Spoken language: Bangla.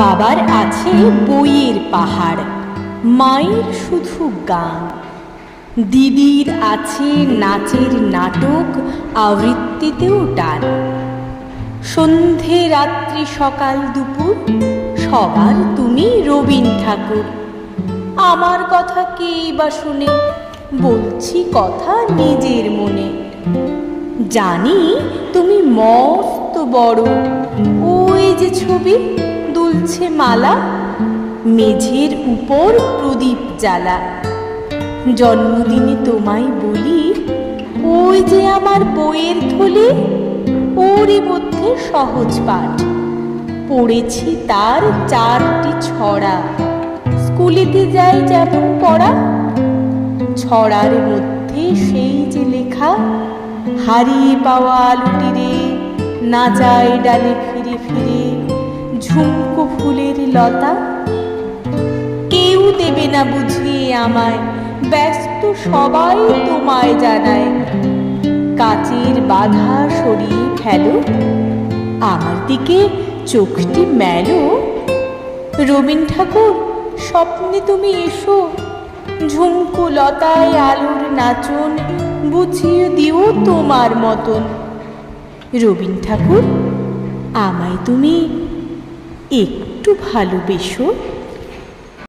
বাবার আছে বইয়ের পাহাড়, মায়ের শুধু গান। দিদির আছে নাচের নাটক, আবৃত্তিতেও টান সন্ধে রাত্রি সকাল দুপুর, সবার তুমি রবীন ঠাকুর। আমার কথা কেই বা শুনে, বলছি কথা নিজের মনে। জানি তুমি মস্ত বড়, ওই যে ছবি দুলছে মালা, মেঝের উপর প্রদীপ জ্বালা। জন্মদিনে তোমায় বলি, ওই যে আমার বইয়ের থলি, ওরই মধ্যে সহজ পাঠ। পড়েছি তার চারটি ছড়া, স্কুলেতে যাই যেমন পড়া। ছড়ার মধ্যে সেই যে লেখা, হারিয়ে পাওয়া আলুটি রে নাচায় ডালে ফিরে ফিরে ঝুমকো ফুলের লতা। কেউ দেবে না বুঝিয়ে আমায়, ব্যস্ত সবাই তোমায় জানায়। কাচের বাধা সরিয়ে ফেলো, আমার দিকে চোখটি মেলো। রবীন ঠাকুর, স্বপ্নে তুমি এসো, ঝুমকো লতায় আলোর নাচন বুঝিয়ে দিও তোমার মতন। রবীন ঠাকুর, আমায় তুমি একটু ভালোবেসো